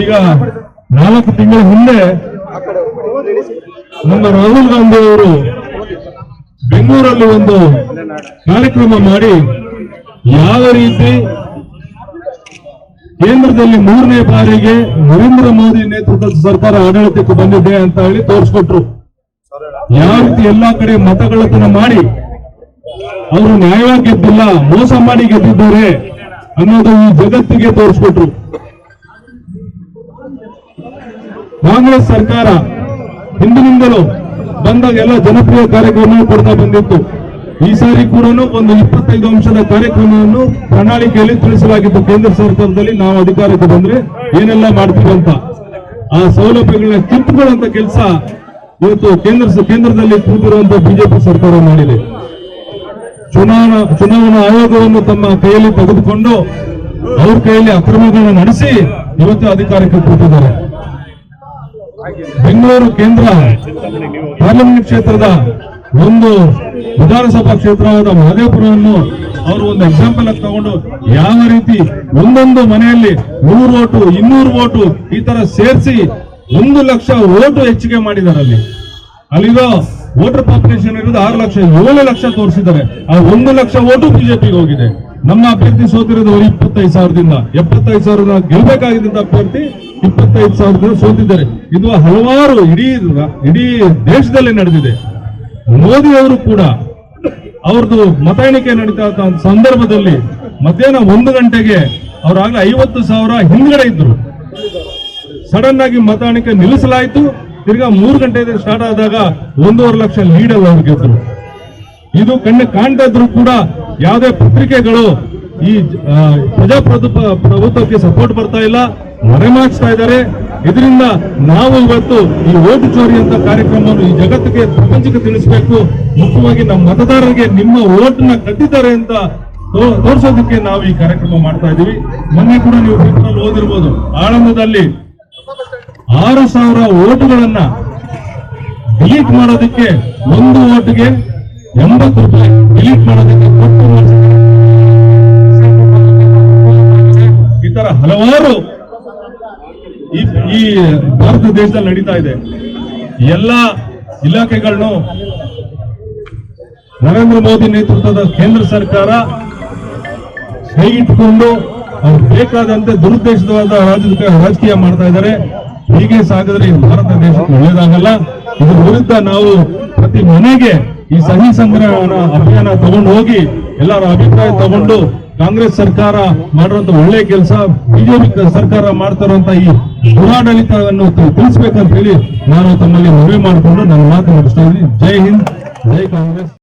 ಈಗ ನಾಲ್ಕು ತಿಂಗಳ ಹಿಂದೆ ನಮ್ಮ ರಾಹುಲ್ ಗಾಂಧಿ ಅವರು ಬೆಂಗಳೂರಲ್ಲಿ ಒಂದು ಕಾರ್ಯಕ್ರಮ ಮಾಡಿ ಯಾವ ರೀತಿ ಕೇಂದ್ರದಲ್ಲಿ ಮೂರನೇ ಬಾರಿಗೆ ನರೇಂದ್ರ ಮೋದಿ ನೇತೃತ್ವದ ಸರ್ಕಾರ ಆಡಳಿತಕ್ಕೆ ಬಂದಿದೆ ಅಂತ ಹೇಳಿ ತೋರಿಸ್ಕೊಟ್ರು. ಯಾವ ರೀತಿ ಎಲ್ಲಾ ಕಡೆ ಮತಗಳತನ ಮಾಡಿ ಅವರು ನ್ಯಾಯವಾಗಿ ಗೆದ್ದಿಲ್ಲ, ಮೋಸ ಮಾಡಿ ಗೆದ್ದಿದ್ದಾರೆ ಅನ್ನೋದು ಈ ಜಗತ್ತಿಗೆ ತೋರಿಸ್ಕೊಟ್ರು. ಕಾಂಗ್ರೆಸ್ ಸರ್ಕಾರ ಹಿಂದಿನಿಂದಲೂ ಬಂದಾಗ ಎಲ್ಲ ಜನಪ್ರಿಯ ಕಾರ್ಯಕ್ರಮ ಕೊಡ್ತಾ ಬಂದಿತ್ತು. ಈ ಸಾರಿ ಕೂಡ ಒಂದು ಇಪ್ಪತ್ತೈದು ಅಂಶದ ಕಾರ್ಯಕ್ರಮವನ್ನು ಪ್ರಣಾಳಿಕೆಯಲ್ಲಿ ತಿಳಿಸಲಾಗಿತ್ತು. ಕೇಂದ್ರ ಸರ್ಕಾರದಲ್ಲಿ ನಾವು ಅಧಿಕಾರಕ್ಕೆ ಬಂದ್ರೆ ಏನೆಲ್ಲ ಮಾಡ್ತೀವಿ ಅಂತ. ಆ ಸೌಲಭ್ಯಗಳನ್ನ ಕಿತ್ತುಕೊಳ್ಳುವಂತ ಕೆಲಸ ಇವತ್ತು ಕೇಂದ್ರ ಕೇಂದ್ರದಲ್ಲಿ ಕೂತಿರುವಂತ ಬಿಜೆಪಿ ಸರ್ಕಾರ ಮಾಡಿದೆ. ಚುನಾವಣಾ ಚುನಾವಣಾ ಆಯೋಗವನ್ನು ತಮ್ಮ ಕೈಯಲ್ಲಿ ತೆಗೆದುಕೊಂಡು ಅವ್ರ ಕೈಯಲ್ಲಿ ಅಕ್ರಮಗಳನ್ನು ನಡೆಸಿ ಇವತ್ತು ಅಧಿಕಾರಕ್ಕೆ ಕೂತಿದ್ದಾರೆ. ಬೆಂಗಳೂರು ಕೇಂದ್ರ ಪಾರ್ಲಿಮೆಂಟ್ ಕ್ಷೇತ್ರದ ಒಂದು ವಿಧಾನಸಭಾ ಕ್ಷೇತ್ರವಾದ ಮಹದೇವಪುರವನ್ನು ಅವರು ಒಂದು ಎಕ್ಸಾಂಪಲ್ ಆಗಿ ತಗೊಂಡು ಯಾವ ರೀತಿ ಒಂದೊಂದು ಮನೆಯಲ್ಲಿ ನೂರು ಓಟು, ಇನ್ನೂರು ಓಟು ಈ ತರ ಸೇರಿಸಿ ಒಂದು ಲಕ್ಷ ಓಟು ಹೆಚ್ಚಿಗೆ ಮಾಡಿದ್ದಾರೆ ಅಲ್ಲಿ. ಅಲ್ಲಿರೋ ವೋಟರ್ ಪಾಪ್ಯುಲೇಷನ್ ಇರೋದು ಆರು ಲಕ್ಷ, ಏಳು ಲಕ್ಷ ತೋರಿಸಿದ್ದಾರೆ. ಆ ಒಂದು ಲಕ್ಷ ಓಟು ಬಿಜೆಪಿಗೆ ಹೋಗಿದೆ. ನಮ್ಮ ಅಭ್ಯರ್ಥಿ ಸೋತಿರೋದು ಇಪ್ಪತ್ತೈದು ಸಾವಿರದಿಂದ. ಎಪ್ಪತ್ತೈದು ಸಾವಿರದ ಗೆಲ್ಬೇಕಾಗಿದ್ದಂತ ಅಭ್ಯರ್ಥಿ ಇಪ್ಪತ್ತೈದು ಸಾವಿರದಿಂದ ಸೋತಿದ್ದಾರೆ. ಇದು ಹಲವಾರು ಇಡೀ ಇಡೀ ದೇಶದಲ್ಲಿ ನಡೆದಿದೆ. ಮೋದಿ ಅವರು ಕೂಡ ಅವ್ರದ್ದು ಮತ ಎಣಿಕೆ ನಡೀತಾ ಸಂದರ್ಭದಲ್ಲಿ ಮಧ್ಯಾಹ್ನ ಒಂದು ಗಂಟೆಗೆ ಅವ್ರಾಗ್ಲೇ ಐವತ್ತು ಸಾವಿರ ಹಿಂದ್ಗಡೆ ಇದ್ರು. ಸಡನ್ ಆಗಿ ಮತ ಎಣಿಕೆ ನಿಲ್ಲಿಸಲಾಯಿತು. ತಿರ್ಗಾ ಮೂರು ಗಂಟೆ ಸ್ಟಾರ್ಟ್ ಆದಾಗ ಒಂದೂವರೆ ಲಕ್ಷ ಲೀಡ್ ಅಲ್ಲಿ ಅವ್ರು ಗೆದ್ರು. ಇದು ಕಣ್ಣು ಕಾಣ್ತಾ ಇದ್ರು ಕೂಡ ಯಾವುದೇ ಪತ್ರಿಕೆಗಳು ಈ ಪ್ರಜಾಪ್ರಭುತ್ವಕ್ಕೆ ಪ್ರಜಾಪ್ರಭುತ್ವ, ಪ್ರಭುತ್ವಕ್ಕೆ ಸಪೋರ್ಟ್ ಬರ್ತಾ ಇಲ್ಲ. ಮರೆಮಾಚ್ತಾ ಇದ್ದಾರೆ. ಇದರಿಂದ ನಾವು ಇವತ್ತು ಈ ಓಟು ಚೋರಿ ಅಂತ ಕಾರ್ಯಕ್ರಮವನ್ನು ಈ ಜಗತ್ತಿಗೆ, ಪ್ರಪಂಚಕ್ಕೆ ತಿಳಿಸಬೇಕು. ಮುಖ್ಯವಾಗಿ ನಮ್ಮ ಮತದಾರರಿಗೆ ನಿಮ್ಮ ಓಟನ್ನ ಕದ್ದಿದ್ದಾರೆ ಅಂತ ತೋರಿಸೋದಕ್ಕೆ ತೋರ್ಸೋದಕ್ಕೆ ನಾವು ಈ ಕಾರ್ಯಕ್ರಮ ಮಾಡ್ತಾ ಇದೀವಿ ಮೊನ್ನೆ ಕೂಡ ನೀವು ಪೇಪರ್ ಓದಿರ್ಬೋದು. ಆಳಂದದಲ್ಲಿ ಆರು ಸಾವಿರ ಓಟುಗಳನ್ನ ಡಿಲೀಟ್ ಮಾಡೋದಕ್ಕೆ ಒಂದು ಓಟ್ಗೆ ಎಂಬತ್ತು ರೂಪಾಯಿ ಡಿಲೀಟ್ ಮಾಡೋದಕ್ಕೆ ಕೊಟ್ಟು ಭಾರತ ದೇಶದಲ್ಲಿ ನಡೀತಾ ಇದೆ. ಎಲ್ಲ ಇಲಾಖೆಗಳನ್ನು ನರೇಂದ್ರ ಮೋದಿ ನೇತೃತ್ವದ ಕೇಂದ್ರ ಸರ್ಕಾರ ಕೈಗಿಟ್ಟುಕೊಂಡು ಅವ್ರು ಬೇಕಾದಂತೆ ದುರುದ್ದೇಶವಾದ ರಾಜಕೀಯ ಮಾಡ್ತಾ ಇದ್ದಾರೆ. ಹೀಗೆ ಸಾಗಿದ್ರೆ ಭಾರತ ದೇಶಕ್ಕೆ ಒಳ್ಳೇದಾಗಲ್ಲ. ಇದ್ರ ವಿರುದ್ಧ ನಾವು ಪ್ರತಿ ಮನೆಗೆ ಈ ಸಹಿ ಸಂಗ್ರಹ ಅಭಿಯಾನ ತಗೊಂಡು ಹೋಗಿ ಎಲ್ಲರ ಅಭಿಪ್ರಾಯ ತಗೊಂಡು ಕಾಂಗ್ರೆಸ್ ಸರ್ಕಾರ ಮಾಡಿರುವಂತ ಒಳ್ಳೆ ಕೆಲಸ, ಬಿಜೆಪಿ ಸರ್ಕಾರ ಮಾಡ್ತಾ ಈ ದುರಾಡಳಿತವನ್ನು ತಿಳಿಸ್ಬೇಕಂತ ಹೇಳಿ ನಾನು ತಮ್ಮಲ್ಲಿ ಮನವಿ ಮಾಡಿಕೊಂಡು ನನ್ನ ಮಾತು ಮುಗಿಸ್ತಾ ಜೈ ಹಿಂದ್, ಜೈ ಕಾಂಗ್ರೆಸ್.